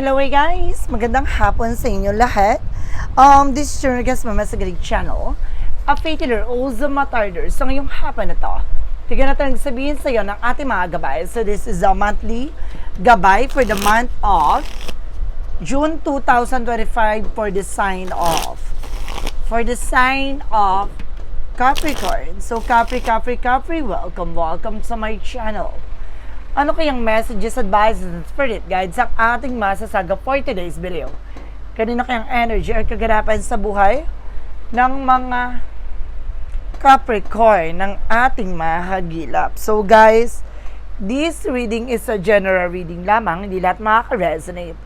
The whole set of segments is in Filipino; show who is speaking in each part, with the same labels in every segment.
Speaker 1: Hello guys! Magandang hapon sa inyo lahat. Um, this is your guest Mama sa Channel. A faithful also matarder sa ngayong hapon na to. Tignan natin ang sabihin sa iyo ng ating mga gabay. So this is a monthly gabay for the month of June 2025 for the sign of for the sign of Capricorn. So Capri, Capri, Capri, welcome, welcome to my channel. Ano kayang messages, advices, and spirit guides ang ating masasaga for today's video? Kanino kayang energy or kaganapan sa buhay ng mga Capricorn ng ating mahagilap? So guys, this reading is a general reading lamang, hindi lahat makaka-resonate.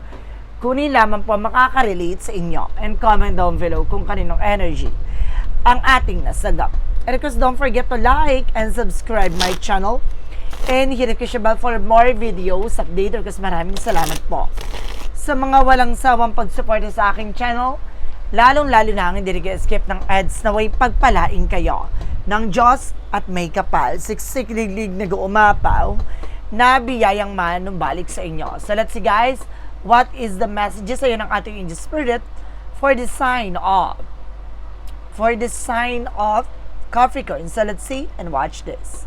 Speaker 1: Kunin lamang po makaka-relate sa inyo and comment down below kung kaninong energy ang ating nasagap. And of course, don't forget to like and subscribe my channel and hit the bell for more videos update kasi maraming salamat po sa mga walang sawang pagsuporta sa aking channel lalong lalo na ang hindi nag-escape ng ads na way pagpalain kayo ng Diyos at may kapal siksik-liglig nag-uumapaw na biyayang manumbalik sa inyo. So let's see guys, what is the message sa iyo ng ating angel spirit for the sign of for the sign of Capricorn. So let's see and watch this.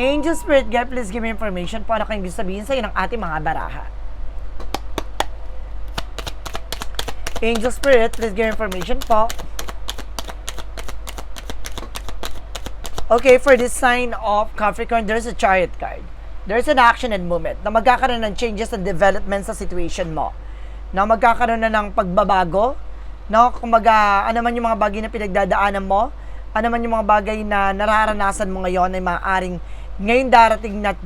Speaker 1: Angel Spirit Guide, please give me information po ano kayong gusto sabihin sa ng ating mga baraha. Angel Spirit, please give information po. Okay, for this sign of Capricorn, there's a chariot card. There's an action and movement na magkakaroon ng changes and development sa situation mo. Na magkakaroon na ng pagbabago. No, kumbaga, ano man yung mga bagay na pinagdadaanan mo, ano man yung mga bagay na nararanasan mo ngayon ay maaaring ngayon darating na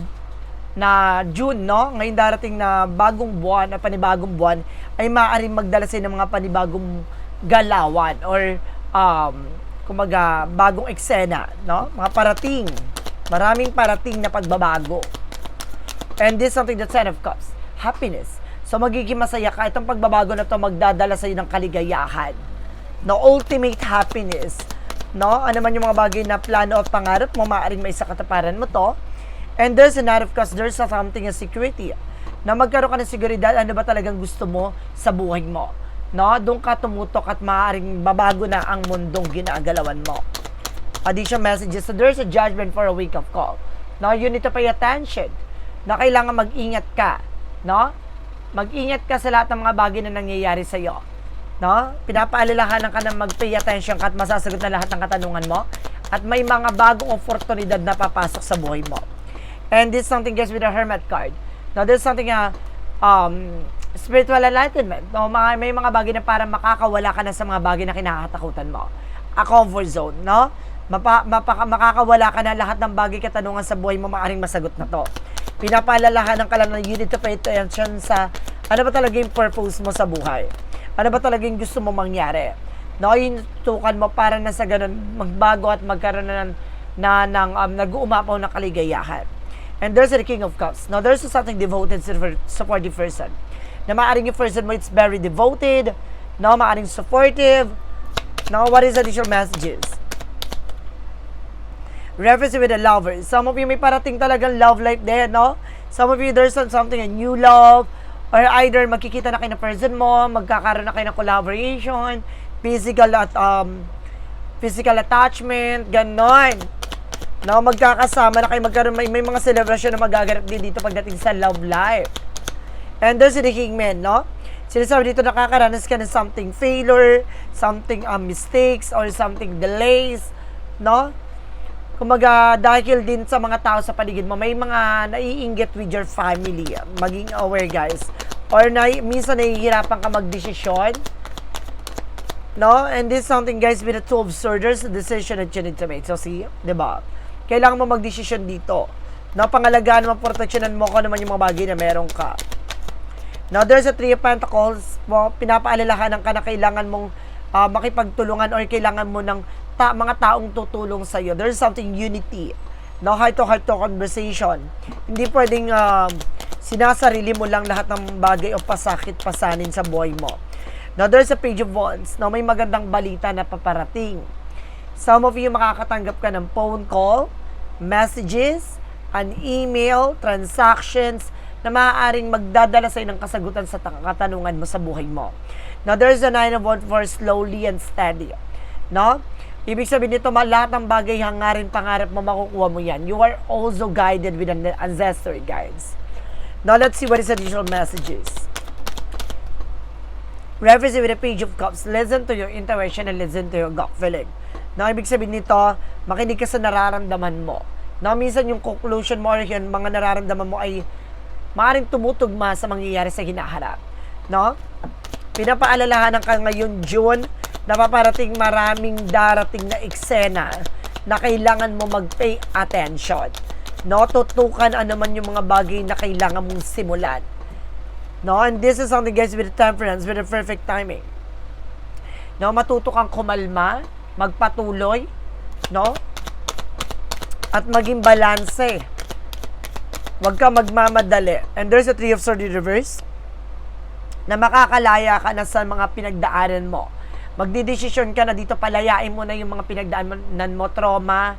Speaker 1: na June, no? Ngayon darating na bagong buwan, na panibagong buwan, ay maaaring magdala sa ng mga panibagong galawan or um, kumaga, bagong eksena, no? Mga parating. Maraming parating na pagbabago. And this is something that's sign of cups. Happiness. So magiging masaya ka. Itong pagbabago na to magdadala sa iyo ng kaligayahan. No ultimate happiness no? Ano man yung mga bagay na plano at pangarap mo, maaaring may sa kataparan mo to. And there's an out of course, there's a something of security. Na magkaroon ka ng seguridad, ano ba talagang gusto mo sa buhay mo. No? Doon ka tumutok at maaaring babago na ang mundong ginagalawan mo. Additional messages. So there's a judgment for a wake up call. No? You need to pay attention. Na kailangan mag-ingat ka. No? Mag-ingat ka sa lahat ng mga bagay na nangyayari sa iyo no? Pinapaalalahanan ka na mag-pay attention ka at masasagot na lahat ng katanungan mo. At may mga bagong oportunidad na papasok sa buhay mo. And this is something guys with a hermit card. Now, this is something uh, um, spiritual enlightenment. No? Mga, may mga bagay na para makakawala ka na sa mga bagay na kinakatakutan mo. A comfort zone, no? Mapa, mapa, makakawala ka na lahat ng bagay katanungan sa buhay mo, maaring masagot na to. Pinapaalalahanan ka lang na you need to pay attention sa ano ba talaga yung purpose mo sa buhay. Ano ba talaga yung gusto mo mangyari? No, yung tukan mo para na sa ganun magbago at magkaroon na, na ng um, nag-uumapaw na kaligayahan. And there's the King of Cups. Now, there's something devoted supportive person. Na maaring yung person mo, it's very devoted. No, maaring supportive. No, what is additional messages? Reference with a lover. Some of you may parating talagang love life there, no? Some of you, there's something, a new love, or either magkikita na kayo ng person mo, magkakaroon na kayo ng collaboration, physical at um, physical attachment, ganon. No, magkakasama na kayo, magkaroon, may, may mga celebration na magaganap din dito pagdating sa love life. And there's the Kingman, no? Sinasabi dito nakakaranas ka ng something failure, something um, mistakes, or something delays, no? Kumaga, dahil din sa mga tao sa paligid mo, may mga naiinggit with your family. Maging aware, guys. Or na, minsan nahihirapan ka magdesisyon. No? And this is something, guys, with the two of swords, the decision that you need to make. So, see, di ba? Kailangan mo magdesisyon dito. No? Pangalagaan mo, proteksyonan mo kung ano naman yung mga bagay na meron ka. Now, there's a three of pentacles mo. Pinapaalalahanan ka na kailangan mong uh, makipagtulungan or kailangan mo ng ta- mga taong tutulong sa iyo. There's something unity. No, heart to heart to conversation. Hindi pwedeng uh, sinasarili mo lang lahat ng bagay o pasakit pasanin sa buhay mo. Now, there's a page of wands. Now, may magandang balita na paparating. Some of you makakatanggap ka ng phone call, messages, an email, transactions, na maaaring magdadala sa ng kasagutan sa ta- katanungan mo sa buhay mo. Now, there's a nine of wands for slowly and steady. No? Ibig sabihin nito, lahat ng bagay, hangarin, pangarap mo, makukuha mo yan. You are also guided with an ancestry guides. Now, let's see what is additional messages. Reference with a page of cups. Listen to your intuition and listen to your gut feeling. Now, ibig sabihin nito, makinig ka sa nararamdaman mo. Now, minsan yung conclusion mo or yung mga nararamdaman mo ay maaaring tumutugma sa mangyayari sa hinaharap. No? Pinapaalalahanan ka ngayon, June, na paparating maraming darating na eksena na kailangan mo mag-pay attention. No? Tutukan ano man yung mga bagay na kailangan mong simulan. No? And this is something guys with temperance, with the perfect timing. No? Matuto kang kumalma, magpatuloy, no? At maging balanse. Huwag ka magmamadali. And there's a three of swords in reverse na makakalaya ka na sa mga pinagdaanan mo. Magdidesisyon ka na dito, palayain mo na yung mga pinagdaanan mo, trauma,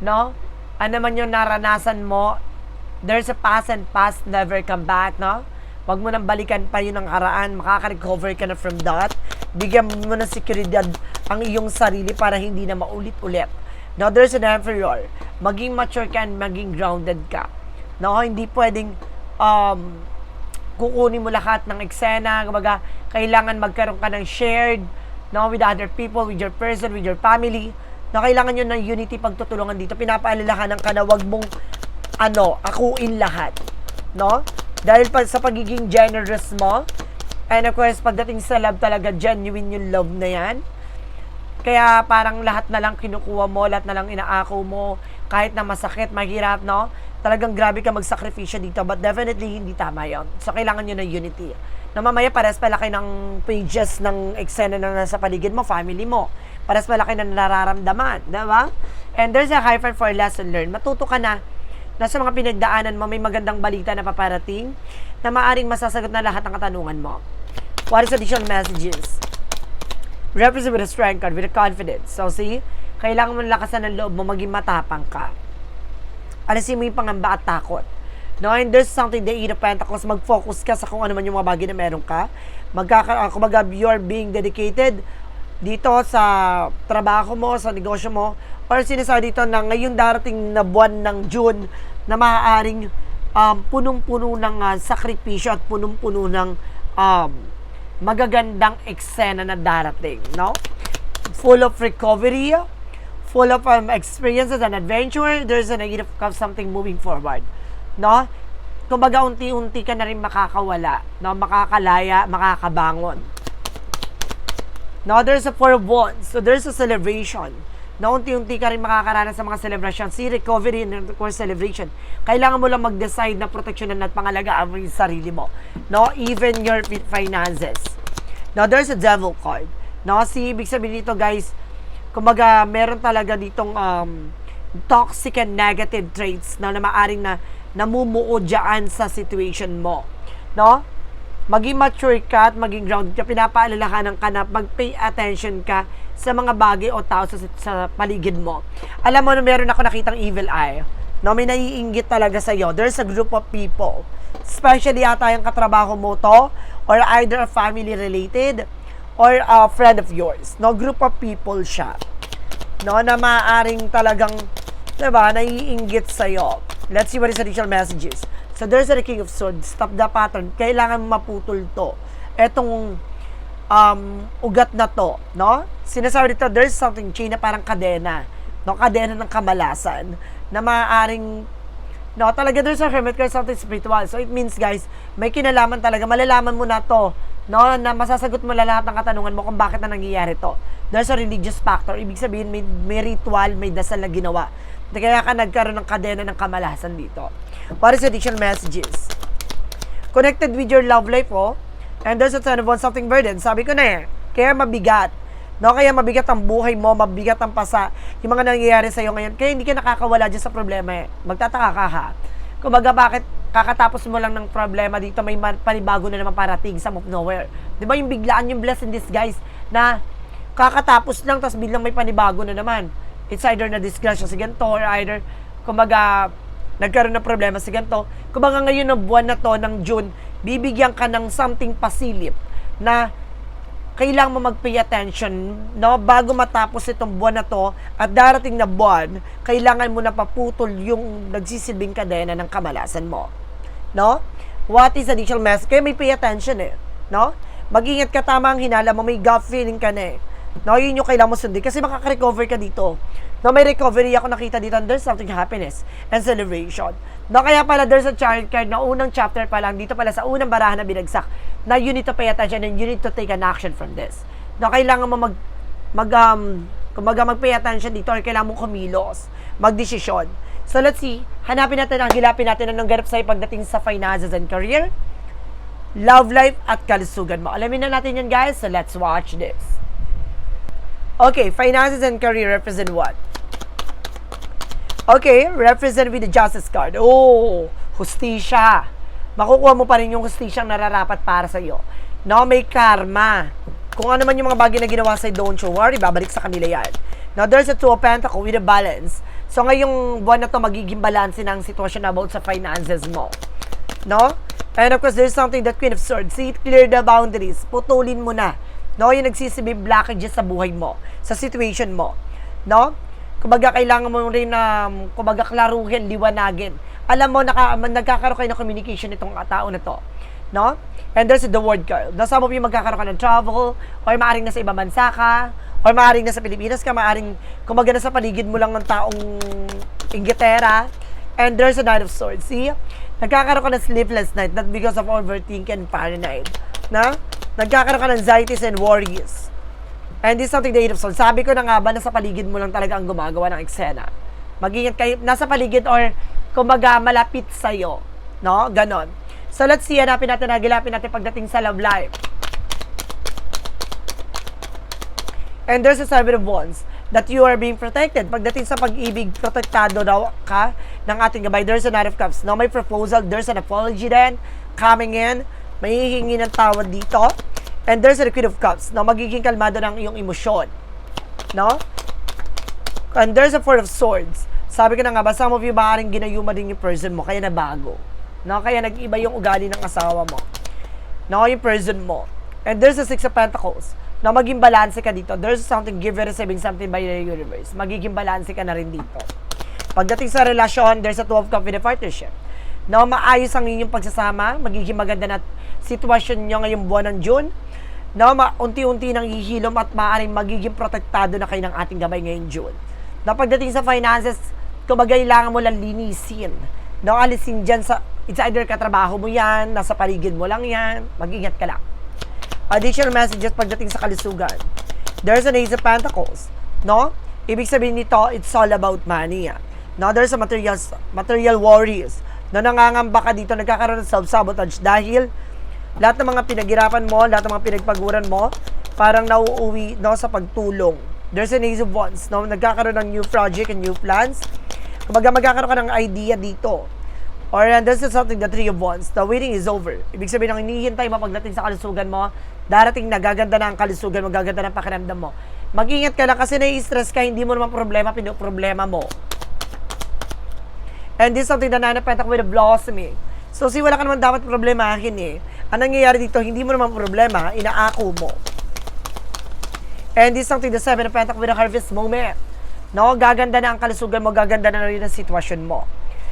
Speaker 1: no? Ano man yung naranasan mo, there's a past and past never come back, no? Huwag mo nang balikan pa yun ang karaan, makaka-recover ka na from that. Bigyan mo ng seguridad ang iyong sarili para hindi na maulit-ulit. Now, there's an emperor. Maging mature ka and maging grounded ka. No, hindi pwedeng um, kukunin mo lahat ng eksena, kumbaga, kailangan magkaroon ka ng shared, no, with other people, with your person, with your family, na kailangan nyo ng unity pagtutulungan dito. Pinapaalalahanan ka na wag mong, ano, akuin lahat, no? Dahil pa, sa pagiging generous mo, and of course, pagdating sa love talaga, genuine yung love na yan. Kaya parang lahat na lang kinukuha mo, lahat na lang inaako mo, kahit na masakit, mahirap, no? Talagang grabe ka magsakripisyo dito, but definitely hindi tama yon. So, kailangan nyo ng unity. Na mamaya pares pala ng pages ng eksena na nasa paligid mo, family mo. Pares pala kayo ng nararamdaman, di ba? And there's a hyphen for lesson learned. Matuto ka na na sa mga pinagdaanan mo, may magandang balita na paparating na maaring masasagot na lahat ng katanungan mo. What is additional messages? represent with a strength card, with a confidence. So, see, kailangan mo lakasan ng loob mo, maging matapang ka. Alisin mo yung pangamba at takot. No, and there's something the eight of pentacles, mag-focus ka sa kung ano man yung mga bagay na meron ka. Magkaka, uh, kumbaga, you're being dedicated dito sa trabaho mo, sa negosyo mo, or sinasabi dito na ngayong darating na buwan ng June na maaaring um, punong-puno ng uh, sakripisyo at punong-puno ng um, magagandang eksena na darating, no? Full of recovery, full of um, experiences and adventure, there's a negative of something moving forward, no? Kumbaga, unti-unti ka na rin makakawala, no? Makakalaya, makakabangon. No, there's a wands, so there's a celebration na unti-unti ka rin makakaranas sa mga celebration. Si recovery and of course celebration. Kailangan mo lang mag-decide na proteksyonan at pangalagaan mo yung sarili mo. No? Even your fi- finances. Now, there's a devil card. No? Si, ibig sabihin dito guys, kumbaga, meron talaga ditong um, toxic and negative traits na, na maaring na namumuo dyan sa situation mo. No? maging mature ka at maging grounded ka, pinapaalalahanan ka na mag-pay attention ka sa mga bagay o tao sa, sa paligid mo. Alam mo, meron ako nakitang evil eye. No, may naiinggit talaga sa iyo. There's a group of people, especially ata yung katrabaho mo to, or either family related, or a friend of yours. No, group of people siya. No, na maaring talagang, diba, naiinggit sa iyo. Let's see what is additional messages. So there's a King of Swords. Stop the pattern. Kailangan maputol to. Etong um, ugat na to, no? Sinasabi dito, there's something chain na parang kadena. No? Kadena ng kamalasan na maaaring no, talaga there's a hermit card something spiritual. So it means guys, may kinalaman talaga. Malalaman mo na to, no, na masasagot mo lahat ng katanungan mo kung bakit na nangyayari to. There's a religious factor. Ibig sabihin, may, may ritual, may dasal na ginawa. Kaya ka nagkaroon ng kadena ng kamalasan dito. What is additional messages? Connected with your love life, oh. And there's a ton of one something burden. Sabi ko na eh, kaya mabigat. No, kaya mabigat ang buhay mo, mabigat ang pasa, yung mga nangyayari sa'yo ngayon. Kaya hindi ka nakakawala dyan sa problema eh. Magtataka ka ha. Kumbaga, bakit kakatapos mo lang ng problema dito, may panibago na naman parating sa of nowhere. Di ba yung biglaan yung blessing this guys na kakatapos lang, tapos biglang may panibago na naman. It's either na disgrasya si ganito or either, kumbaga, nagkaroon ng problema si ganito. Kumbaga ngayon na buwan na to ng June, bibigyan ka ng something pasilip na kailangan mo mag-pay attention, no? Bago matapos itong buwan na to at darating na buwan, kailangan mo na paputol yung nagsisilbing kadena ng kamalasan mo. No? What is additional message? Kaya may pay attention eh. No? Mag-ingat ka tama ang hinala mo, may gut feeling ka na eh. No, yun yung kailangan mo sundin kasi makaka-recover ka dito. No, may recovery ako nakita dito and there's something happiness and celebration. No, kaya pala there's a child card na unang chapter pa lang dito pala sa unang barahan na binagsak na you need to pay attention and you need to take an action from this. No, kailangan mo mag mag um, kumbaga mag-pay attention dito or kailangan mo kumilos, magdesisyon. So let's see, hanapin natin, ang gilapin natin anong ganap sa'yo pagdating sa finances and career, love life at kalusugan mo. Alamin na natin yan guys, so let's watch this. Okay, finances and career represent what? Okay, represent with the justice card. Oh, hustisya. Makukuha mo pa rin yung hustisyang nararapat para sa iyo. No, may karma. Kung ano man yung mga bagay na ginawa sa'yo, don't you worry, babalik sa kanila yan. Now, there's a two of pentacle with a balance. So, ngayong buwan na to, magiging balance na ang sitwasyon about sa finances mo. No? And of course, there's something that Queen of Swords. See, clear the boundaries. Putulin mo na. No? Yung nagsisibi blockages sa buhay mo, sa situation mo. No? Kumbaga, kailangan mo rin na, um, kumbaga, klaruhin, liwanagin. Alam mo, naka, nagkakaroon kayo ng communication itong tao na to. No? And there's the word girl. Na some of you magkakaroon ka ng travel, or maaring nasa ibang bansa ka, or maaring nasa Pilipinas ka, maaring, kumbaga, nasa paligid mo lang ng taong Inglaterra. And there's a Knight of Swords. See? Nagkakaroon ka ng sleepless night, not because of overthinking and paranoid. Na? Nagkakaroon ka ng anxieties and worries. And this is something the Eight of Swords. Sabi ko na nga ba, nasa paligid mo lang talaga ang gumagawa ng eksena. Mag-ingat kayo, nasa paligid or kumbaga malapit sa'yo. No? Ganon. So let's see, hanapin natin, nagilapin natin pagdating sa love life. And there's a seven of wands that you are being protected. Pagdating sa pag-ibig, protektado daw ka ng ating gabay. There's a nine of cups. No, may proposal. There's an apology then coming in. May hihingi ng tawad dito. And there's a queen of cups. No, magiging kalmado ng iyong emosyon. No? And there's a four of swords. Sabi ko na nga ba, some of you maaaring ginayuma din yung person mo, kaya nabago. No? Kaya nag-iba yung ugali ng asawa mo. No? Yung person mo. And there's a six of pentacles na maging balanse ka dito. There's something give and receiving something by the universe. Magiging balanse ka na rin dito. Pagdating sa relasyon, there's a two of cup with a partnership. No, maayos ang inyong pagsasama, magiging maganda na sitwasyon nyo ngayong buwan ng June. No, unti-unti nang hihilom at maaaring magiging protektado na kayo ng ating gabay ngayong June. No, pagdating sa finances, kumbaga kailangan mo lang linisin. No, alisin dyan sa, it's either katrabaho mo yan, nasa paligid mo lang yan, mag-ingat ka lang additional messages pagdating sa kalusugan. There's an Ace of Pentacles, no? Ibig sabihin nito, it's all about money. ah. No, there's a material, material worries. No, nangangamba ka dito, nagkakaroon ng self-sabotage dahil lahat ng mga pinaghirapan mo, lahat ng mga pinagpaguran mo, parang nauuwi no, sa pagtulong. There's an Ace of Wands, no? Nagkakaroon ng new project and new plans. Kumbaga magkakaroon ka ng idea dito. Or and this is something the three of wands. The waiting is over. Ibig sabihin ang hinihintay mo pagdating sa kalusugan mo, darating na gaganda na ang kalusugan mo, gaganda na pakiramdam mo. Mag-ingat ka lang kasi nai-stress ka, hindi mo naman problema, pinoproblema mo. And this is something the nine of pentacles with a blossoming. So, si wala ka naman dapat problemahin eh. Ang nangyayari dito, hindi mo naman problema, inaako mo. And this is something the seven of pentacles with a harvest moment. No, gaganda na ang kalusugan mo, gaganda na rin ang sitwasyon mo.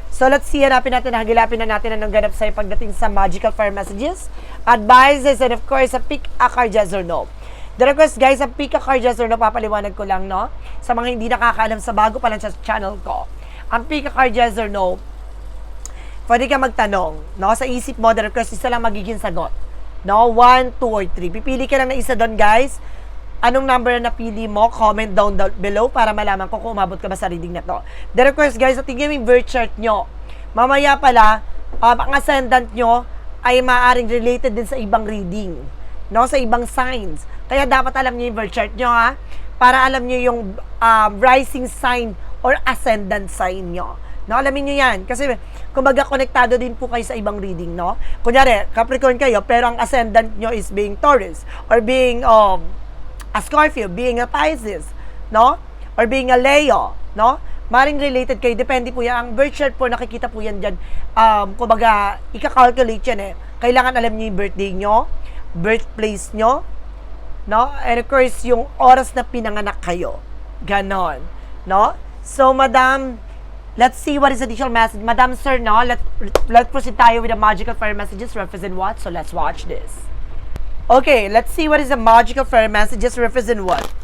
Speaker 1: So let's see, hanapin natin, hagilapin na natin anong ganap sa'yo pagdating sa magical fire messages, advices, and of course, sa pick a card yes or no. The request guys, sa pick a card yes or no, papaliwanag ko lang, no? Sa mga hindi nakakaalam sa bago pa lang sa channel ko. Ang pick a card yes or no, pwede ka magtanong, no? Sa isip mo, the request, isa lang magiging sagot. No? One, two, or three. Pipili ka lang na isa doon, guys. Anong number na napili mo? Comment down, down below para malaman ko kung umabot ka ba sa reading na to. The request, guys, at tingnan yung birth chart nyo. Mamaya pala, um, ang ascendant nyo ay maaaring related din sa ibang reading. No? Sa ibang signs. Kaya dapat alam nyo yung birth chart nyo, ha? Para alam nyo yung um, rising sign or ascendant sign nyo. No, alamin nyo yan. Kasi, kumbaga, konektado din po kayo sa ibang reading, no? Kunyari, Capricorn kayo, pero ang ascendant nyo is being Taurus or being um, a Scorpio, being a Pisces, no? Or being a Leo, no? maring related kayo, depende po yan. Ang birth chart po, nakikita po yan dyan. Um, kumbaga, ika-calculate yan eh. Kailangan alam niyo yung birthday nyo, birthplace nyo, no? And of course, yung oras na pinanganak kayo. Ganon, no? So, madam, let's see what is additional message. Madam, sir, no? Let's, let's proceed tayo with the magical fire messages represent what? So, let's watch this. Okay, let's see what is the magical fire messages represent what?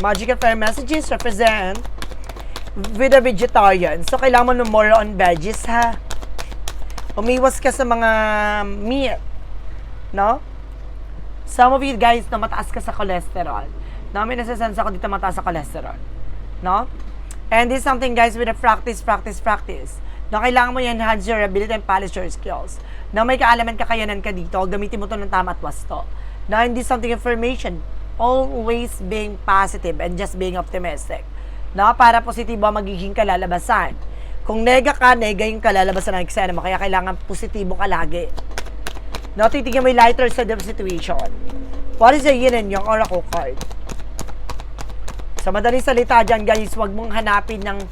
Speaker 1: Magical fire messages represent with a vegetarian. So, kailangan mo more on veggies, ha? Umiwas ka sa mga meat. No? Some of you guys na mataas ka sa cholesterol. No, may nasasense ako dito mataas sa cholesterol. No? And this is something guys with a practice, practice, practice. No, kailangan mo i-enhance your ability and polish your skills. Na may kaalaman, kakayanan ka dito, gamitin mo to ng tama at wasto. Na hindi something information. Always being positive and just being optimistic. No, para positibo magiging kalalabasan. Kung nega ka, nega yung kalalabasan ng eksena mo. Kaya kailangan positibo ka lagi. No, titigyan mo yung lighter side of situation. What is the yin and yang oracle card? Sa madaling salita dyan, guys, huwag mong hanapin ng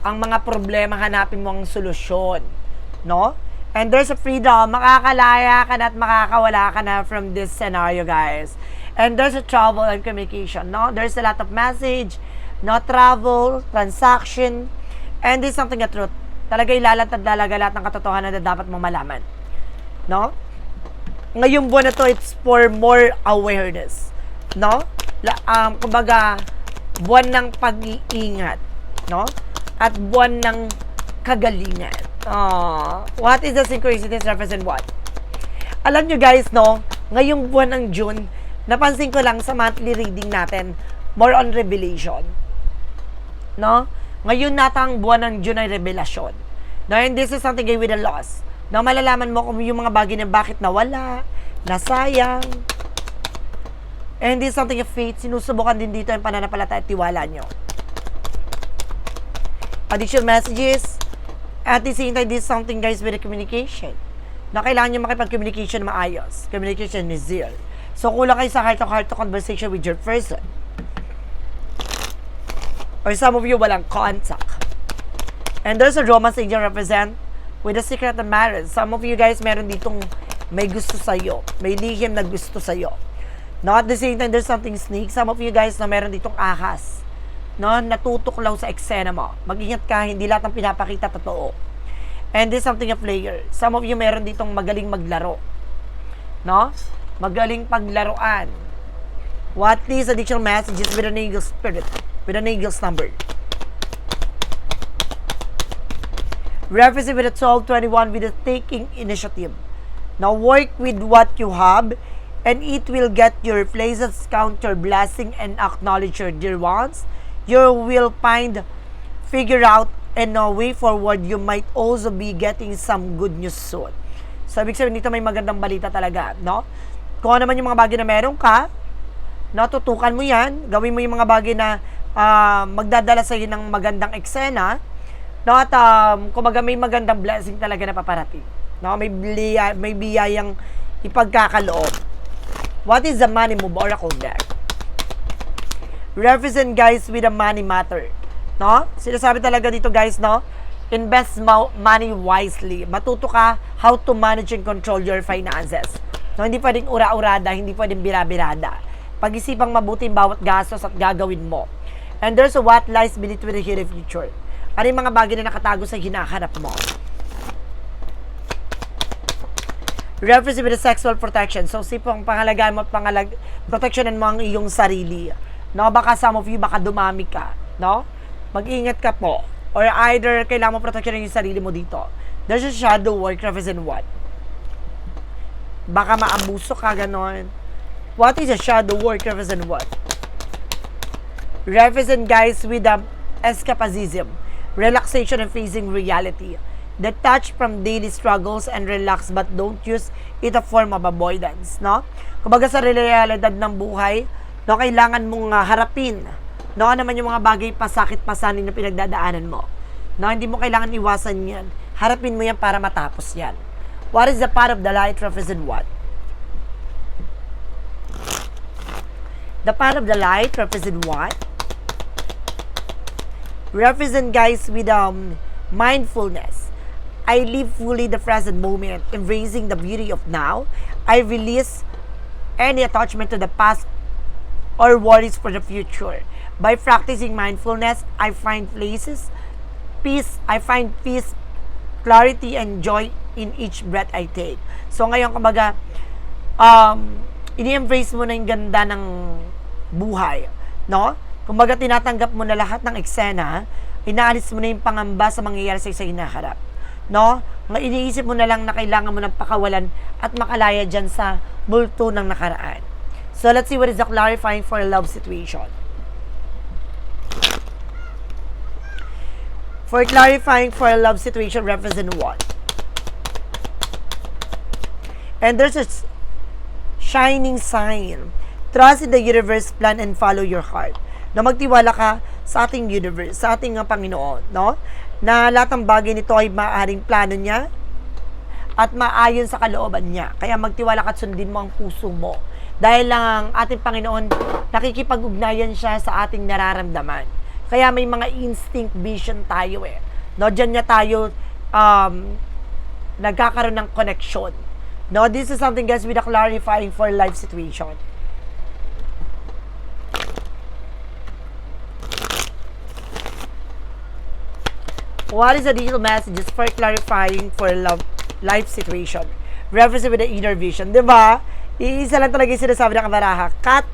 Speaker 1: ang mga problema, hanapin mo ang solusyon. No? And there's a freedom. Makakalaya ka na at makakawala ka na from this scenario, guys. And there's a travel and communication. No? There's a lot of message, no travel, transaction, and this is something na truth. Talaga ilalatad talaga lahat ng katotohanan na dapat mo malaman. No? Ngayong buwan na to, it's for more awareness. No? La, um, kumbaga, buwan ng pag-iingat. No? At buwan ng kagalingan. Aww. What is the synchronicities represent what? Alam nyo guys, no? Ngayong buwan ng June, napansin ko lang sa monthly reading natin, more on revelation. No? Ngayon natang buwan ng June ay revelasyon. No? And this is something with a loss na malalaman mo kung yung mga bagay na bakit nawala, nasayang. And this is something of faith, sinusubukan din dito ang pananampalataya at tiwala nyo. Additional messages, at the same time, this is something guys with the communication. Na kailangan nyo makipag-communication na maayos. Communication is zero. So, kulang kayo sa heart-to-heart conversation with your person. Or some of you walang contact. And there's a romance angel represent with a secret of marriage. Some of you guys meron ditong may gusto sa'yo. May lihim na gusto sa'yo. No, at the same time, there's something sneak. Some of you guys na meron ditong ahas. No, natutuklaw sa eksena mo. Mag-ingat ka, hindi lahat ng pinapakita totoo. And this is something of player. Some of you meron ditong magaling maglaro. No? Magaling paglaruan. What is additional messages with an eagle spirit? With an eagle's number? Represent with a 1221 with a taking initiative. Now work with what you have and it will get your places count your blessing and acknowledge your dear ones. You will find, figure out, and a way forward you might also be getting some good news soon. So, ibig sabihin dito may magandang balita talaga, no? Kung ano naman yung mga bagay na meron ka, natutukan mo yan, gawin mo yung mga bagay na ah, magdadala sa iyo ng magandang eksena, No, at um, kumbaga may magandang blessing talaga na paparating. No, may biya, may biyayang ipagkakaloob. What is the money move oracle deck? Represent guys with the money matter. No? Sinasabi talaga dito guys, no? Invest mo- money wisely. Matuto ka how to manage and control your finances. No, hindi pwedeng ura-urada, hindi pwedeng bira-birada. Pag-isipang mabuti bawat gastos at gagawin mo. And there's a what lies beneath with the future. Ano yung mga bagay na nakatago sa hinahanap mo? Reference with sexual protection. So, si pong pangalagaan mo at pangalag, protectionan mo ang iyong sarili. No, baka some of you, baka dumami ka. No? Mag-ingat ka po. Or either, kailangan mo protectionan yung sarili mo dito. There's a shadow work represent what? Baka maabuso ka, ganon. What is a shadow work represent what? Represent guys with the escapism, relaxation and facing reality. Detach from daily struggles and relax but don't use it a form of avoidance, no? Kumbaga sa realidad ng buhay, no, kailangan mong ah, harapin, no, ano naman yung mga bagay pasakit pasanin na pinagdadaanan mo. No, hindi mo kailangan iwasan yan. Harapin mo yan para matapos yan. What is the path of the light represent what? The path of the light represent what? Represent guys with um mindfulness. I live fully the present moment, embracing the beauty of now. I release any attachment to the past or worries for the future. By practicing mindfulness, I find places, peace, I find peace, clarity, and joy in each breath I take. So ngayon, kumbaga, um, ini-embrace mo na yung ganda ng buhay, no? Kumbaga, tinatanggap mo na lahat ng eksena, inaalis mo na yung pangamba sa mangyayari sa hinaharap, no? Iniisip mo na lang na kailangan mo ng pakawalan at makalaya dyan sa multo ng nakaraan. So, let's see what is the clarifying for a love situation. For clarifying for a love situation, represent what? And there's a shining sign. Trust in the universe plan and follow your heart. Na magtiwala ka sa ating universe, sa ating uh, Panginoon, no? Na lahat ng bagay nito ay maaaring plano niya at maayon sa kalooban niya. Kaya magtiwala ka at sundin mo ang puso mo. Dahil lang ang ating Panginoon, nakikipag-ugnayan siya sa ating nararamdaman. Kaya may mga instinct vision tayo eh. No, dyan niya tayo um, nagkakaroon ng connection. No, this is something guys with a clarifying for life situation. What is the digital messages for clarifying for love life situation? Reference with the inner vision. Di ba? Iisa lang talaga yung sinasabi ng kabaraha. Cut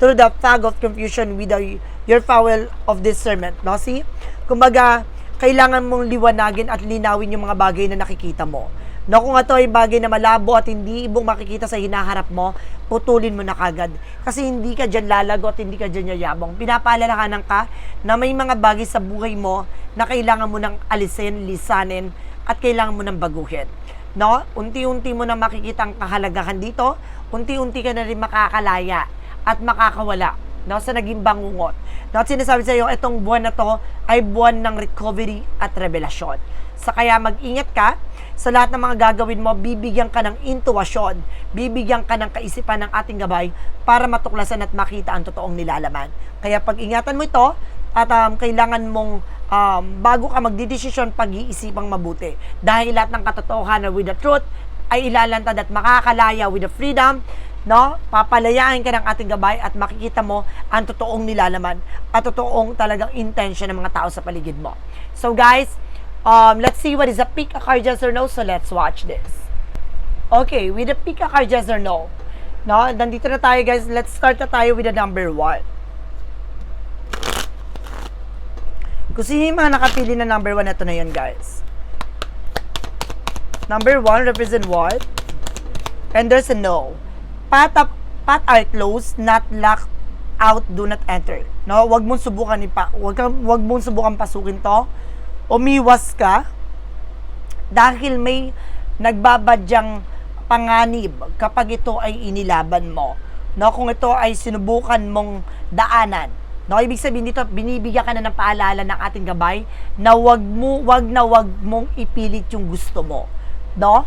Speaker 1: through the fog of confusion with the, your foul of discernment. No? See? Kumbaga, kailangan mong liwanagin at linawin yung mga bagay na nakikita mo. No, kung ito ay bagay na malabo at hindi ibong makikita sa hinaharap mo, putulin mo na kagad. Kasi hindi ka dyan lalago at hindi ka dyan yayabong. Pinapaalalahanan ka na may mga bagay sa buhay mo na kailangan mo nang alisin, lisanin, at kailangan mo nang baguhin. No? Unti-unti mo na makikita ang kahalagahan dito, unti-unti ka na rin makakalaya at makakawala no, sa naging bangungot. No, at sinasabi sa iyo, itong buwan na to ay buwan ng recovery at revelasyon. Sa kaya mag-ingat ka sa lahat ng mga gagawin mo, bibigyan ka ng intuwasyon, bibigyan ka ng kaisipan ng ating gabay para matuklasan at makita ang totoong nilalaman. Kaya pag-ingatan mo ito at um, kailangan mong um, bago ka magdidesisyon, pag-iisipang mabuti. Dahil lahat ng katotohanan with the truth ay ilalantad at makakalaya with the freedom no? Papalayain ka ng ating gabay at makikita mo ang totoong nilalaman at totoong talagang intention ng mga tao sa paligid mo. So guys, um, let's see what is a pick a card yes or no. So let's watch this. Okay, with the pick a card yes or no. No, nandito na tayo guys. Let's start na tayo with the number one. Kung sino yung mga nakapili na number one, ito na yun guys. Number one represent what? And there's a no. Path, up, path are closed, not locked out, do not enter. No, wag mong subukan ipa, wag wag mong subukan pasukin 'to. Umiwas ka dahil may nagbabadyang panganib kapag ito ay inilaban mo. No, kung ito ay sinubukan mong daanan. No, ibig sabihin dito, binibigyan ka na ng paalala ng ating gabay na wag mo, wag na wag mong ipilit yung gusto mo. No?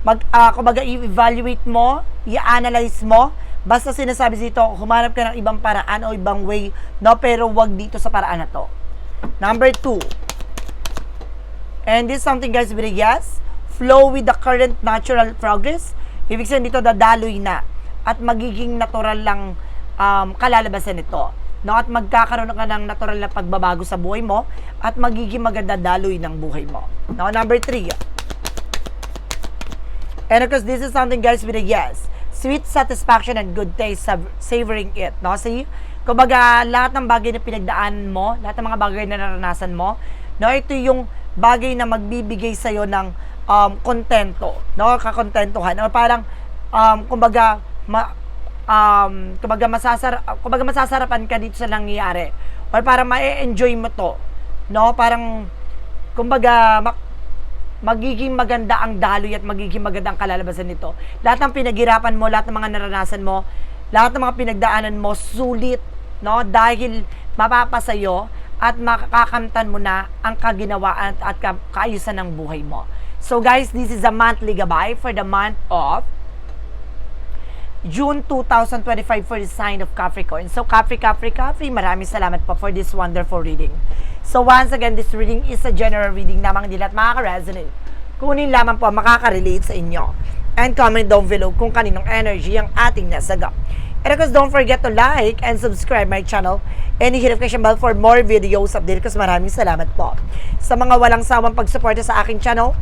Speaker 1: mag uh, kumbaga i-evaluate mo, i-analyze mo, basta sinasabi dito, humanap ka ng ibang paraan o ibang way, no, pero wag dito sa paraan na to. Number two, and this is something guys yes, flow with the current natural progress, ibig sabihin dito, dadaloy na, at magiging natural lang um, kalalabasan nito. No, at magkakaroon ka ng natural na pagbabago sa buhay mo at magiging maganda daloy ng buhay mo. No, number three, And of course, this is something guys yes. Sweet satisfaction and good taste, sav- savoring it. No? See? Kumbaga, lahat ng bagay na pinagdaan mo, lahat ng mga bagay na naranasan mo, no, ito yung bagay na magbibigay sa'yo ng um, kontento, no, kakontentuhan. O parang, um, kumbaga, ma, um, kumbaga, masasar, kumbaga masasarapan ka dito sa nangyayari. Or parang ma-enjoy mo to. No? Parang, kumbaga, mak- magiging maganda ang daloy at magiging maganda ang kalalabasan nito. Lahat ng pinaghirapan mo, lahat ng mga naranasan mo, lahat ng mga pinagdaanan mo, sulit, no? Dahil mapapasayo at makakamtan mo na ang kaginawaan at ka- kaayusan ng buhay mo. So guys, this is a monthly gabay for the month of June 2025 for the sign of Capricorn. So Capri, Capri, Capri, maraming salamat po for this wonderful reading. So once again, this reading is a general reading namang hindi lahat makaka-resonate. Kunin lamang po makaka-relate sa inyo. And comment down below kung kaninong energy ang ating nasagap. And of course, don't forget to like and subscribe my channel and hit notification bell for more videos update kasi maraming salamat po. Sa mga walang sawang pagsuporta sa aking channel,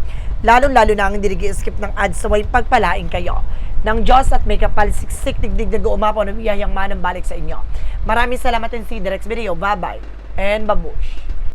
Speaker 1: lalong-lalo na ang hindi skip ng ads sa way pagpalain kayo ng Diyos at may kapal siksik digdig na umapaw na biyayang manang balik sa inyo. Maraming salamat and see you next video. Bye-bye and babush!